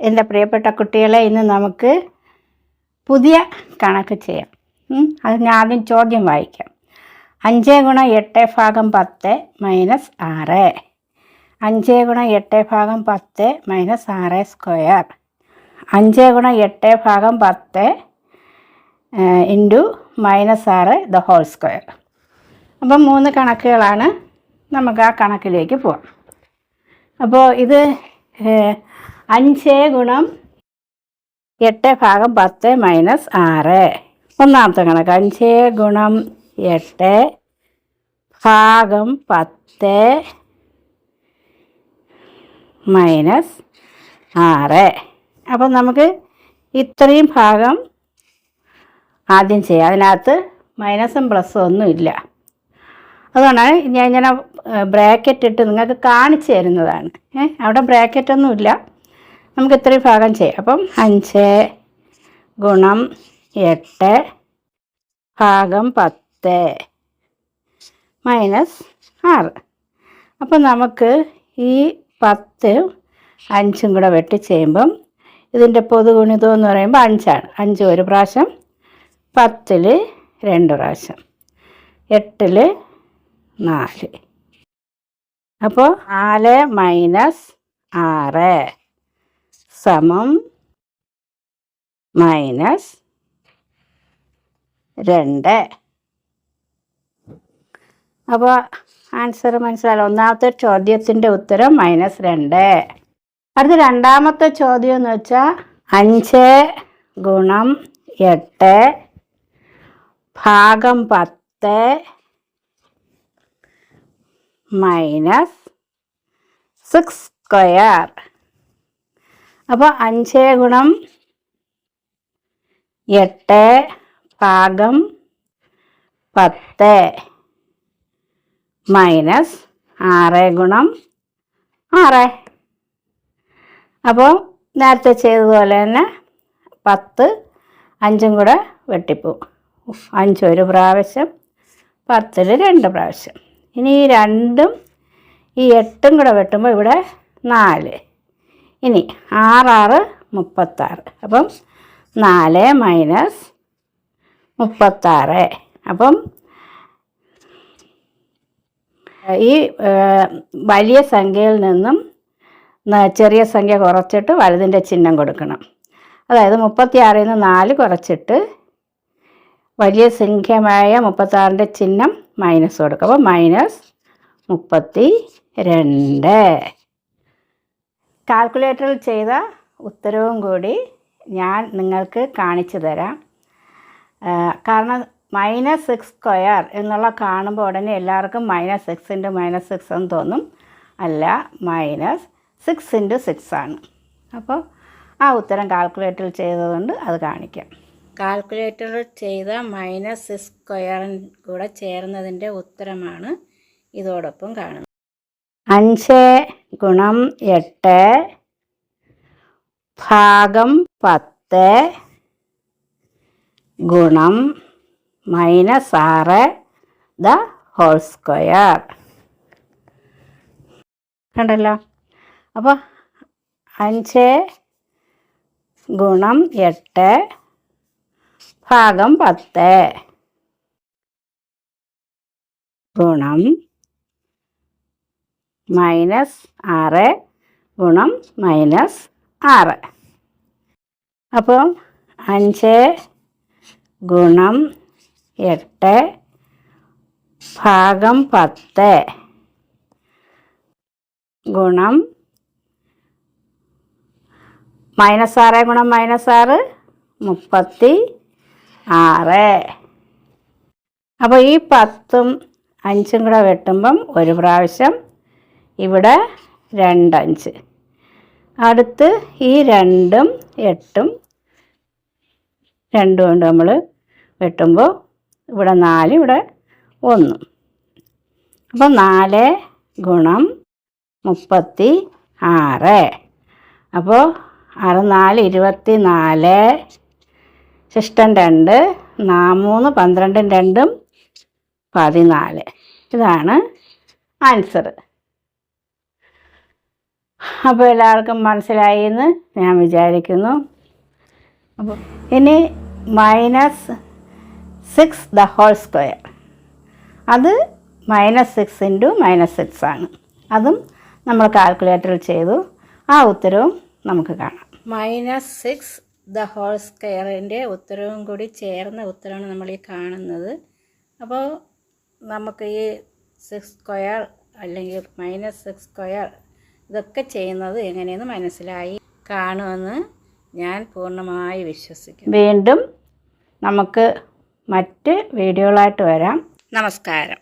എന്റെ പ്രിയപ്പെട്ട കുട്ടികളെ ഇന്ന് നമുക്ക് പുതിയ കണക്ക് ചെയ്യാം. അത് ഞാൻ ആദ്യം ചോദ്യം വായിക്കാം. അഞ്ച് ഗുണം എട്ട് ഭാഗം പത്ത് മൈനസ് ആറ്. അഞ്ച് ഗുണം എട്ട് ഭാഗം പത്ത് മൈനസ് ആറ് സ്ക്വയർ. അഞ്ച് ഗുണം എട്ട് ഭാഗം പത്ത് ഇന്റു മൈനസ് ആറ് ദ ഹോൾ സ്ക്വയർ. അപ്പം മൂന്ന് കണക്കുകളാണ് നമുക്ക് ആ കണക്കിലേക്ക് പോവാം. അപ്പോൾ ഇത് അഞ്ച് ഗുണം എട്ട് ഭാഗം പത്ത് മൈനസ് ആറ്. ഒന്നാമത്തെ കണക്ക് അഞ്ച് ഗുണം എട്ട് ഭാഗം പത്ത് മൈനസ് ആറ്. അപ്പം നമുക്ക് ഇത്രയും ഭാഗം ആദ്യം ചെയ്യാം. അതിനകത്ത് മൈനസും പ്ലസും ഒന്നുമില്ല അതുകൊണ്ടാണ് ഞാൻ ഇങ്ങനെ ബ്രാക്കറ്റ് ഇട്ട് നിങ്ങൾക്ക് കാണിച്ചു തരുന്നതാണ്. അവിടെ ബ്രാക്കറ്റ് ഒന്നുമില്ല നമുക്ക് ഇത്രയും ഭാഗം ചെയ്യാം. അപ്പം അഞ്ച് ഗുണം എട്ട് ഭാഗം പത്ത് മൈനസ് ആറ്. അപ്പം നമുക്ക് ഈ പത്ത് അഞ്ചും കൂടെ വെട്ടി ചെയ്യുമ്പം ഇതിന്റെ പൊതുഗുണിതം എന്ന് പറയുമ്പോൾ അഞ്ചാണ്. അഞ്ച് ഒരു പ്രാവശ്യം പത്തിൽ രണ്ട് പ്രാവശ്യം എട്ടിൽ നാല്. അപ്പോൾ നാല് മൈനസ് ആറ്. സമം മൈനസ് രണ്ട്. അപ്പോൾ ആൻസർ മനസ്സിലായല്ലോ. ഒന്നാമത്തെ ചോദ്യത്തിന്റെ ഉത്തരം മൈനസ് രണ്ട്. അടുത്ത രണ്ടാമത്തെ ചോദ്യം എന്ന് വെച്ചാൽ അഞ്ച് ഗുണം എട്ട് ഭാഗം പത്ത് മൈനസ് സിക്സ് സ്ക്വയർ. അപ്പോൾ അഞ്ച് ഗുണം എട്ട് ഭാഗം പത്ത് മൈനസ് ആറ് ഗുണം ആറ്. അപ്പോൾ നേരത്തെ ചെയ്തതുപോലെ തന്നെ പത്ത് അഞ്ചും കൂടെ വെട്ടിപ്പോ. അഞ്ച് ഒരു പ്രാവശ്യം പത്തിൽ രണ്ട് പ്രാവശ്യം. ഇനി ഈ രണ്ടും ഈ എട്ടും കൂടെ വെട്ടുമ്പോൾ ഇവിടെ നാല്. ഇനി ആറാറ് മുപ്പത്താറ്. അപ്പം നാല് മൈനസ് മുപ്പത്താറ്. അപ്പം ഈ വലിയ സംഖ്യയിൽ നിന്നും ചെറിയ സംഖ്യ കുറച്ചിട്ട് വലുതിന്റെ ചിഹ്നം കൊടുക്കണം. അതായത് മുപ്പത്തിയാറിൽ നിന്ന് നാല് കുറച്ചിട്ട് വലിയ സംഖ്യമായ മുപ്പത്താറിന്റെ ചിഹ്നം മൈനസ് കൊടുക്കും. അപ്പോൾ മൈനസ് മുപ്പത്തി രണ്ട് കാൽക്കുലേറ്ററിൽ ചെയ്ത ഉത്തരവും കൂടി ഞാൻ നിങ്ങൾക്ക് കാണിച്ചു തരാം. കാരണം മൈനസ് സിക്സ് സ്ക്വയർ എന്നുള്ള കാണുമ്പോൾ ഉടനെ എല്ലാവർക്കും minus six into minus six എന്ന് തോന്നും. അല്ല മൈനസ് സിക്സ് ഇന്റു സിക്സ് ആണ്. അപ്പോൾ ആ ഉത്തരം കാൽക്കുലേറ്ററിൽ ചെയ്തതുകൊണ്ട് അത് കാണിക്കാം. കാൽക്കുലേറ്ററിൽ ചെയ്ത മൈനസ് സിക്സ് സ്ക്വയറും കൂടെ ചേർന്നതിന്റെ ഉത്തരമാണ് ഇതോടൊപ്പം കാണുന്നത്. അഞ്ച് ഗുണം എട്ട്. ഭാഗം പത്ത്. ഗുണം മൈനസ് ആറ്. The whole square. കണ്ടല്ലോ? അപ്പോൾ അഞ്ച് ഗുണം എട്ട്. ഭാഗം പത്ത്. ഗുണം മൈനസ് ആറ് ഗുണം മൈനസ് ആറ്. അപ്പം അഞ്ച് ഗുണം എട്ട് ഭാഗം പത്ത് ഗുണം മൈനസ് ആറ് ഗുണം മൈനസ് ആറ് മുപ്പത്തി ആറ്. അപ്പോൾ ഈ പത്തും അഞ്ചും കൂടെ വെട്ടുമ്പം ഒരു പ്രാവശ്യം ഇവിടെ രണ്ടഞ്ച്. അടുത്ത് ഈ രണ്ടും എട്ടും രണ്ടും കൊണ്ട് നമ്മൾ വെട്ടുമ്പോൾ ഇവിടെ നാല് ഇവിടെ ഒന്ന്. അപ്പം നാല് ഗുണം മുപ്പത്തി ആറ്. അപ്പോൾ ആറ് നാല് ഇരുപത്തി നാല് ശിഷ്ടം രണ്ട് നാ മൂന്ന് പന്ത്രണ്ടും രണ്ടും പതിനാല്. ഇതാണ് ആൻസർ അപ്പോൾ എല്ലാവർക്കും മനസ്സിലായി എന്ന് ഞാൻ വിചാരിക്കുന്നു. അപ്പോൾ ഇനി minus six the whole square അത് minus six into minus six ആണ്. അതും നമ്മൾ കാൽക്കുലേറ്ററിൽ ചെയ്തു. ആ ഉത്തരവും നമുക്ക് കാണാം. മൈനസ് സിക്സ് ദ ഹോൾ സ്ക്വയറിന്റെ ഉത്തരവും കൂടി ചേർന്ന ഉത്തരമാണ് നമ്മൾ ഈ കാണുന്നത്. അപ്പോൾ നമുക്ക് ഈ സിക്സ് സ്ക്വയർ അല്ലെങ്കിൽ മൈനസ് സിക്സ് സ്ക്വയർ ഇതൊക്കെ ചെയ്യുന്നത് എങ്ങനെയെന്ന് മനസ്സിലായി കാണുമെന്ന് ഞാൻ പൂർണമായി വിശ്വസിക്കുന്നു. വീണ്ടും നമുക്ക് മറ്റ് വീഡിയോകളായിട്ട് വരാം. നമസ്കാരം.